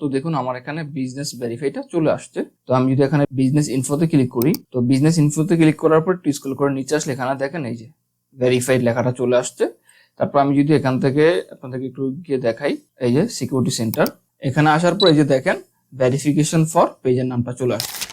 তো দেখুন, আমার এখানে বিজনেস ভেরিফাইটা চলে আসছে। তো আমি যদি এখানে বিজনেস ইনফোতে ক্লিক করি, তো বিজনেস ইনফোতে ক্লিক করার পর একটু স্কুল করে নিচে আসলে এখানে দেখেন এই যে ভেরিফাইড লেখাটা চলে আসছে। তারপর আমি যদি এখান থেকে আপনাদেরকে একটু গিয়ে দেখাই, এই যে সিকিউরিটি সেন্টার এখানে আসার পর এই যে দেখেন ভেরিফিকেশন ফর পেজের নামটা চলে আসছে।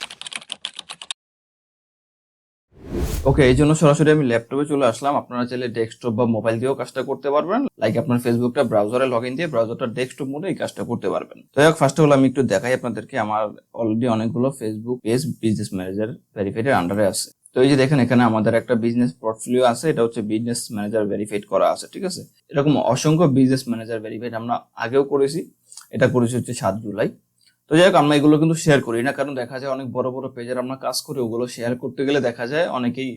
ওকে এই জন্য সরাসরি আমি ল্যাপটপে চলে আসলাম। আপনারা চাইলে ডেস্কটপ বা মোবাইল দিয়েও কাজটা করতে পারবেন। লাইক আপনার ফেসবুকটা ব্রাউজারে লগ ইন দিয়ে ব্রাউজারটা ডেস্কটপ মোডে এই কাজটা করতে পারবেন। তো হোক ফার্স্ট অফ অল আমি একটু দেখাই আপনাদেরকে। আমার অলরেডি অনেকগুলো ফেসবুক পেজ বিজনেস ম্যানেজার ভেরিফাইডের আন্ডারে আছে। তো এই যে দেখেন, এখানে আমাদের একটা বিজনেস পোর্টফোলিও আছে। এটা হচ্ছে বিজনেস ম্যানেজার ভেরিফাইড করা আছে, ঠিক আছে? এরকম অসংখ্য বিজনেস ম্যানেজার ভেরিফাইড আমরা আগেও করেছি। এটা করেছি হচ্ছে সাত জুলাই। তো যাই হোক, আমরা এগুলো কিন্তু শেয়ার করি না, কারণ দেখা যায় অনেক বড় বড় পেজের আমরা কাজ করি, ওগুলো শেয়ার করতে গেলে দেখা যায় অনেকেই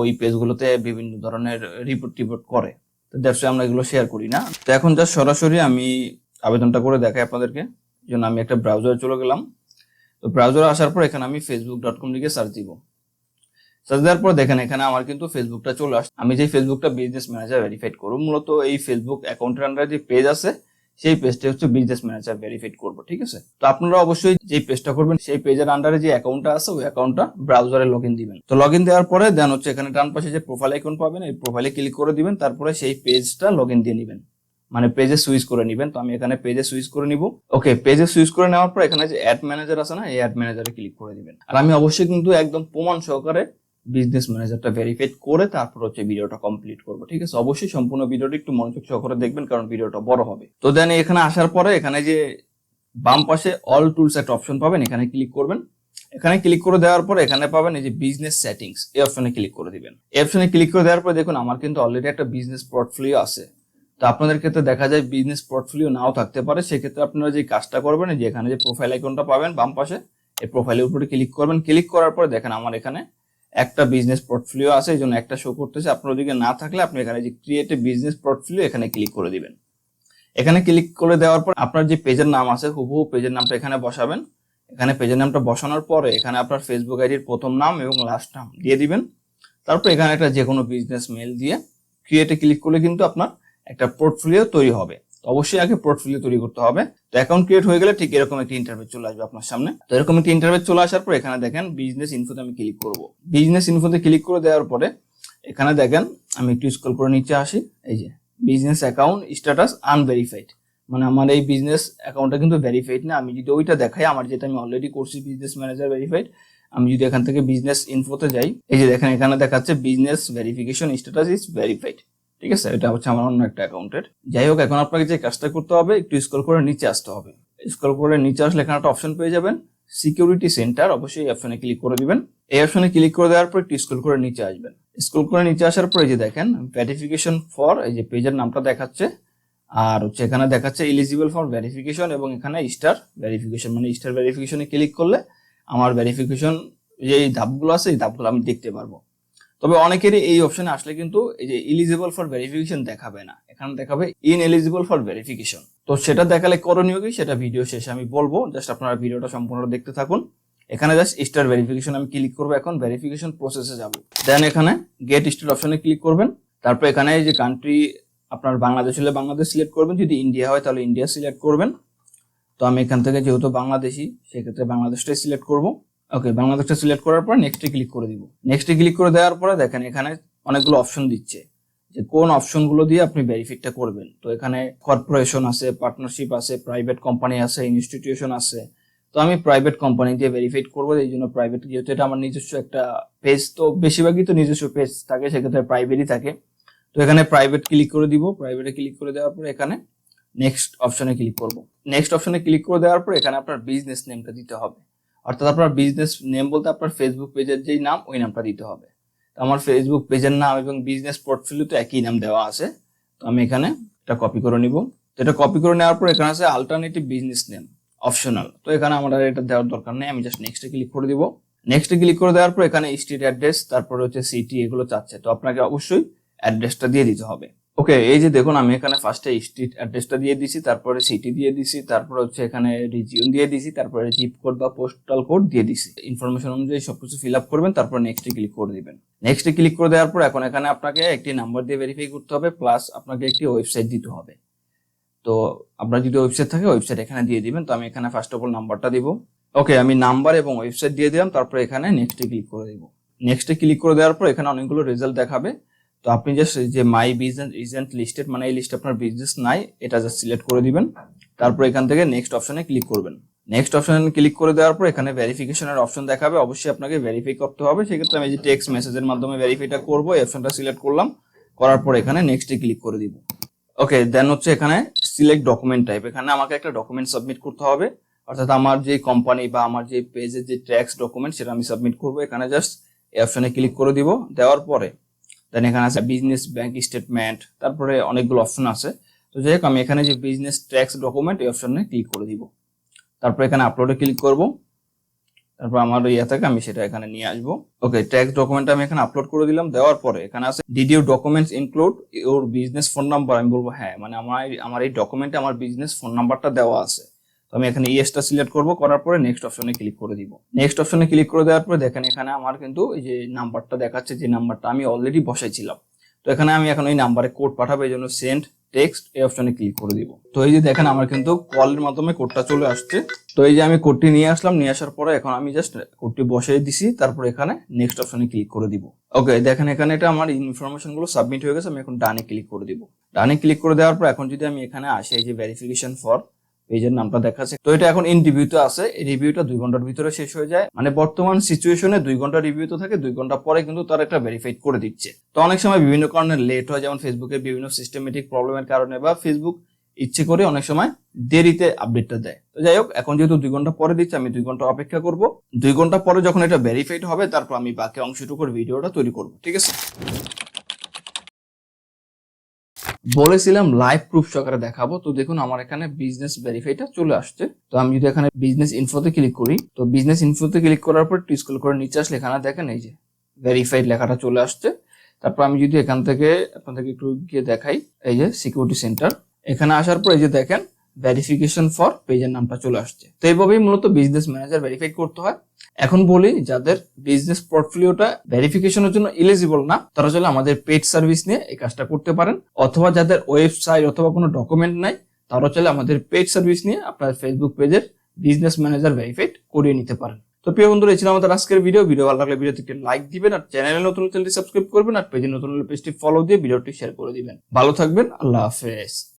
ওই পেজগুলোতে বিভিন্ন ধরনের রিপোর্ট টিপোর্ট করে। তো দ্যাটস আমরা এগুলো শেয়ার করি না। তো এখন যা সরাসরি আমি আবেদনটা করে দেখাই আপনাদেরকে। জন্য আমি একটা ব্রাউজারে চলে গেলাম। তো ব্রাউজারে আসার পর এখানে আমি ফেসবুক ডট কম লিখে সার্চ দিব। সার্চ দেওয়ার পর দেখেন এখানে আমার কিন্তু ফেসবুকটা চলে আসছে আমি যে ফেসবুকটা বিজনেস ম্যানেজার ভেরিফাইড করব, মূলত এই ফেসবুক অ্যাকাউন্টের আন্ডারে যে পেজ আছে সেই পেজটা হচ্ছে বিজনেস ম্যানেজার ভেরিফাইড করব, ঠিক আছে? তো আপনারা অবশ্যই যে পেজটা করবেন, সেই পেজের আন্ডারে যে অ্যাকাউন্টটা আছে, ওই অ্যাকাউন্টটা ব্রাউজারে লগ ইন দিবেন। তো লগ ইন দেওয়ার পরে দেন হচ্ছে এখানে ডান পাশে যে প্রোফাইল আইকন পাবেন, এই প্রোফাইলে ক্লিক করে দিবেন, তারপরে সেই পেজটা লগ ইন দিয়ে নেবেন। মানে পেজে সুইচ করে নেবেন। তো আমি এখানে পেজে সুইচ করে নিব। ওকে পেজে সুইচ করে নেওয়ার পর এখানে যে অ্যাড ম্যানেজার আছে না, এই অ্যাড ম্যানেজারে ক্লিক করে দিবেন। আর আমি অবশ্যই কিন্তু একদম প্রমাণ সহকারে বিজনেস ম্যানেজারটা ভেরিফাইড করে তারপর হচ্ছে ভিডিওটা কমপ্লিট করব, ঠিক আছে? অবশ্যই সম্পূর্ণ ভিডিওটা একটু মনোযোগ সহকারে দেখবেন, কারণ ভিডিওটা বড় হবে। তো দেন এখানে আসার পরে এখানে যে বাম পাশে অল টুলস একটা অপশন পাবেন, এখানে ক্লিক করবেন। এখানে ক্লিক করে দেওয়ার পর এখানে পাবেন এই যে বিজনেস সেটিংস এই অপশনে ক্লিক করে দিবেন। এই অপশনে ক্লিক করে দেওয়ার পর দেখুন, আমার কিন্তু অলরেডি একটা বিজনেস পোর্টফোলিও আছে। তো আপনাদের ক্ষেত্রে দেখা যায় বিজনেস পোর্টফোলিও নাও থাকতে পারে, সেক্ষেত্রে আপনারা যে কাজটা করবেন যে এখানে যে প্রোফাইল আইকনটা পাবেন বাম পাশে, এই প্রোফাইলের উপরে ক্লিক করবেন। ক্লিক করার পরে দেখেন, আমার এখানে একটা বিজনেস পোর্টফোলিও আছে, এই জন্য একটা শো করতেছে। আপনার ওদিকে না থাকলে আপনি এখানে যে ক্রিয়েট বিজনেস পোর্টফোলিও এখানে ক্লিক করে দিবেন। এখানে ক্লিক করে দেওয়ার পর আপনার যে পেজের নাম আছে, হুবহু পেজের নামটা এখানে বসাবেন। এখানে পেজের নামটা বসানোর পরে এখানে আপনার ফেসবুক আইডির প্রথম নাম এবং লাস্ট নাম দিয়ে দিবেন। তারপর এখানে একটা যে কোনো বিজনেস মেল দিয়ে ক্রিয়েটে ক্লিক করলে কিন্তু আপনার একটা পোর্টফোলিও তৈরি হবে। অবশ্যই আগে পোর্টফোলিও তৈরি করতে হবে। তো অ্যাকাউন্ট ক্রিয়েট হয়ে গেলে ঠিক এরকম একটি ইন্টারভিউ চলে আসবে আপনার সামনে। তো এরকম একটি ইন্টারভিউ চলে আসার পর এখানে দেখেন বিজনেস ইনফোতে আমি ক্লিক করব। বিজনেস ইনফোতে ক্লিক করে দেওয়ার পরে এখানে দেখেন আমি একটু স্ক্রল করে নিচে আসি। এই যে বিজনেস অ্যাকাউন্ট স্ট্যাটাস আনভেরিফাইড মানে আমার এই বিজনেস অ্যাকাউন্টটা কিন্তু ভেরিফাইড না। আমি যদি ওইটা দেখাই, আমার যেটা আমি অলরেডি করছি বিজনেস ম্যানেজার ভেরিফাইড আমি যদি এখান থেকে বিজনেস ইনফোতে যাই, এই যে দেখেন এখানে দেখাচ্ছে business verification status is verified ঠিক আছে? এটা হচ্ছে আমার অন্য একটা অ্যাকাউন্টের যাই হোক, এখন আপনাকে যে কাজটা করতে হবে, একটু স্ক্রল করে নিচে আসতে হবে। স্ক্রল করে নিচে আসলে এখানে একটা অপশন পেয়ে যাবেন সিকিউরিটি সেন্টার অবশ্যই এই অপশনে ক্লিক করে দিবেন। এই অপশনে ক্লিক করে দেওয়ার পর একটু স্ক্রল করে নিচে আসবেন। স্ক্রল করে নিচে আসার পর যে দেখেন ভেরিফিকেশন ফর এই যে পেজের নামটা দেখাচ্ছে। আর হচ্ছে এখানে দেখাচ্ছে এলিজিবল ফর ভেরিফিকেশন এবং এখানে স্টার ভেরিফিকেশন মানে স্টার ভেরিফিকেশনে ক্লিক করলে আমার ভেরিফিকেশন যে ধাপগুলো আছে, এই ধাপগুলো আমি দেখতে পারব। তবে অনেকেরই এই অপশনে আসলে কিন্তু এই যে এলিজিবল ফর ভেরিফিকেশন দেখাবে না। এখানে দেখাবে ইন এলিজিবল ফর ভেরিফিকেশন তো সেটা দেখালে করণীয় কি? সেটা ভিডিও শেষে আমি বলব। জাস্ট আপনারা ভিডিওটা সম্পূর্ণ দেখতে থাকুন। এখানে জাস্ট স্টার ভেরিফিকেশন আমি ক্লিক করব এখন। ভেরিফিকেশন প্রসেসে যাব। দেন এখানে গেট স্টার অপশনে ক্লিক করবেন। তারপর এখানে যে কান্ট্রি আপনার বাংলাদেশ হলে বাংলাদেশ সিলেক্ট করবেন। যদি ইন্ডিয়া হয় তাহলে ইন্ডিয়া সিলেক্ট করবেন। তো আমি এখান থেকে যেহেতু বাংলাদেশি, সেক্ষেত্রে বাংলাদেশটাই সিলেক্ট করব। ওকে বাংলাদেশটা সিলেক্ট করার পর নেক্সটে ক্লিক করে দিব। নেক্সটে ক্লিক করে দেওয়ার পরে দেখেন, এখানে অনেকগুলো অপশন দিচ্ছে। যে কোন অপশনগুলো দিয়ে আপনি ভেরিফিকটা করবেন। তো এখানে কর্পোরেশন আছে পার্টনারশিপ আছে প্রাইভেট কোম্পানি আছে ইনস্টিটিউশন আছে। তো আমি প্রাইভেট কোম্পানি দিয়ে ভেরিফাইড করব, এই জন্য প্রাইভেট যেহেতু এটা আমার নিজস্ব একটা পেজ তো বেশিরভাগই তো নিজস্ব পেজ থাকে, সেক্ষেত্রে প্রাইভেটই থাকে। তো এখানে প্রাইভেট ক্লিক করে দিব। প্রাইভেটে ক্লিক করে দেওয়ার পর এখানে নেক্সট অপশনে ক্লিক করব। নেক্সট অপশনে ক্লিক করে দেওয়ার পর এখানে আপনার বিজনেস নেমটা দিতে হবে। অর্থাৎ আপনার বিজনেস নেম বলতে আপনার ফেসবুক পেজের যেই নাম, ওই নামটা দিতে হবে। তো আমার ফেসবুক পেজের নাম এবং বিজনেস পোর্টফোলিও তো একই নাম দেওয়া আছে। তো আমি এখানে এটা কপি করে নিব। তো এটা কপি করে নেওয়ার পর এখানে আছে আলটারনেটিভ বিজনেস নেম অপশনাল তো এখানে আমার এটা দেওয়ার দরকার নেই, আমি জাস্ট নেক্সটে ক্লিক করে দিব। নেক্সটে ক্লিক করে দেওয়ার পর এখানে স্ট্রিট অ্যাড্রেস তারপরে হচ্ছে সিটি এগুলো চাচ্ছে। তো আপনাকে অবশ্যই অ্যাড্রেসটা দিয়ে দিতে হবে। ওকে এই যে দেখুন, আমি এখানে ফার্স্টে স্ট্রিট অ্যাড্রেসটা দিয়ে দিছি, তারপরে সিটি দিয়ে দিছি, তারপরে হচ্ছে এখানে রিজিয়ন দিয়ে দিছি, তারপরে জিপ কোড বা পোস্টাল কোড দিয়ে দিছি। ইনফরমেশন অনুযায়ী সবকিছু ফিল আপ করবেন, তারপর নেক্সটে ক্লিক করে দিবেন। নেক্সটে ক্লিক করে দেওয়ার পর এখন এখানে আপনাকে একটি নাম্বার দিয়ে ভেরিফাই করতে হবে প্লাস আপনাকে একটি ওয়েবসাইট দিতে হবে। তো আপনার যদি ওয়েবসাইট থাকে ওয়েবসাইট এখানে দিয়ে দিবেন, তো আমি এখানে ফার্স্ট অফ অল নাম্বারটা দিব। ওকে আমি নাম্বার এবং ওয়েবসাইট দিয়ে দিলাম, তারপরে এখানে নেক্সটে ক্লিক করে দিব। নেক্সটে ক্লিক করে দেওয়ার পর এখানে অনেকগুলো রেজাল্ট দেখাবে। তো আপনি জাস্ট যে মাই বিজনেস রিজেন্ট লিস্টেড মানে এই লিস্টে আপনার বিজনেস নাই, এটা জাস্ট সিলেক্ট করে দিবেন। তারপর এখান থেকে নেক্সট অপশনে ক্লিক করবেন। নেক্সট অপশনে ক্লিক করে দেওয়ার পর এখানে ভেরিফিকেশনের অপশন দেখাবে। অবশ্যই আপনাকে ভেরিফাই করতে হবে। সেক্ষেত্রে আমি যে টেক্সট মেসেজের মাধ্যমে ভেরিফাইটা করব, এই অপশনটা সিলেক্ট করলাম। করার পর এখানে নেক্সটে ক্লিক করে দিব। ওকে দেন হচ্ছে এখানে সিলেক্ট ডকুমেন্ট টাইপ এখানে আমাকে একটা ডকুমেন্ট সাবমিট করতে হবে। অর্থাৎ আমার যে কোম্পানি বা আমার যে পেজের যে ট্যাক্স ডকুমেন্ট সেটা আমি সাবমিট করব। এখানে জাস্ট এই অপশনে ক্লিক করে দিব। দেওয়ার পরে দেন এখানে আছে বিজনেস ব্যাংক স্টেটমেন্ট তারপরে অনেকগুলো অপশন আছে। তো যাই হোক, আমি এখানে যে বিজনেস ট্যাক্স ডকুমেন্ট এই অপশনে ক্লিক করে দিব। তারপর এখানে আপলোডে ক্লিক করব। তারপর আমার ইয়ে থেকে আমি সেটা এখানে নিয়ে আসব। ওকে ট্যাক্স ডকুমেন্ট আমি এখানে আপলোড করে দিলাম। দেওয়ার পরে এখানে আছে did you documents include your business phone number আমি বলব হ্যাঁ মানে আমার আমার এই ডকুমেন্টে আমার বিজনেস ফোন নাম্বারটা দেওয়া আছে। তো আমি এখানে ইয়েসটা সিলেক্ট করব, করার পরে নেক্সট অপশনে ক্লিক করে দিব। নেক্সট অপশনে ক্লিক করে দেওয়ার পরে দেখেন এখানে আমার কিন্তু এই যে নাম্বারটা দেখাচ্ছে, যে নাম্বারটা আমি অলরেডি বসাইছিলাম। তো এখানে আমি এখন ওই নাম্বারে কোড পাঠাবো, এই জন্য সেন্ড টেক্সট এই অপশনে ক্লিক করে দিব। তো এই যে দেখেন আমার কিন্তু কলের মাধ্যমে কোডটা চলে আসছে। তো এই যে আমি কোডটি নিয়ে আসলাম, নিয়ে আসার পরে এখন আমি জাস্ট কোডটি বসিয়ে দিছি, তারপর এখানে নেক্সট অপশনে ক্লিক করে দিব। ওকে দেখেন এখানে এটা আমার ইনফরমেশনগুলো সাবমিট হয়ে গেছে, আমি এখন ডানে ক্লিক করে দিব। ডানে ক্লিক করে দেওয়ার পর এখন যদি আমি এখানে আসি, এই যে ভেরিফিকেশন ফর পেজের নামটা দেখাচ্ছে তো এটা এখন ইন রিভিউতে আছে। এই রিভিউটা দুই ঘণ্টার ভিতরে শেষ হয়ে যায়। মানে বর্তমান সিচুয়েশনে দুই ঘণ্টা রিভিউ রিভিউতে থাকে, দুই ঘণ্টা পরে কিন্তু তারা একটা ভেরিফাইড করে দিচ্ছে। তো অনেক সময় বিভিন্ন কারণে লেট হয়, যেমন ফেসবুকের বিভিন্ন সিস্টেমেটিক প্রবলেমের কারণে বা ফেসবুক ইচ্ছে করে অনেক সময় দেরিতে আপডেটটা দেয়। তো যাই হোক, এখন যেহেতু দুই ঘণ্টা পরে দিচ্ছে, আমি দুই ঘণ্টা অপেক্ষা করব। দুই ঘণ্টা পরে যখন এটা ভেরিফাইড হবে, তারপর আমি বাকি অংশটুকুর ভিডিওটা তৈরি করব, ঠিক আছে? বলেছিলাম লাইভ প্রুফ সহকারে দেখাবো। তো দেখুন, আমার এখানে বিজনেস ভেরিফাইটা চলে আসছে। তো আমি যদি এখানে বিজনেস ইনফোতে ক্লিক করি, তো বিজনেস ইনফোতে ক্লিক করার পর স্কুল করে নিচে আসলে এখানে দেখেন এই যে ভেরিফাইড লেখাটা চলে আসছে। তারপর আমি যদি এখান থেকে আপনাদেরকে একটু গিয়ে দেখাই, এই যে সিকিউরিটি সেন্টার এখানে আসার পর এই যে দেখেন ভেরিফিকেশন ফর পেজের নামটা চলে আসছে। তো এইভাবেই মূলত বিজনেস ম্যানেজার ভেরিফাই করতে হয়। এখন বলি, যাদের বিজনেস পোর্টফোলিওটা ভেরিফিকেশনের জন্য এলিজিবল না, তারা চলে আমাদের পেড সার্ভিস নিয়ে এই কাজটা করতে পারেন। অথবা যাদের ওয়েবসাইট অথবা কোনো ডকুমেন্ট নাই তারা চলে আমাদের পেড সার্ভিস নিয়ে আপনার ফেসবুক পেজের বিজনেস ম্যানেজার ভেরিফাইড করিয়ে নিতে পারেন। তো প্রিয় বন্ধুরা, এই ছিল আমাদের আজকের ভিডিও ভিডিও ভালো লাগলে ভিডিওতে একটি লাইক দিবেন আর চ্যানেলে নতুন চ্যানেলটি সাবস্ক্রাইব করবেন আর পেজে নতুন পেজটি ফলো দিয়ে ভিডিওটি শেয়ার করে দিবেন। ভালো থাকবেন, আল্লাহ হাফেজ।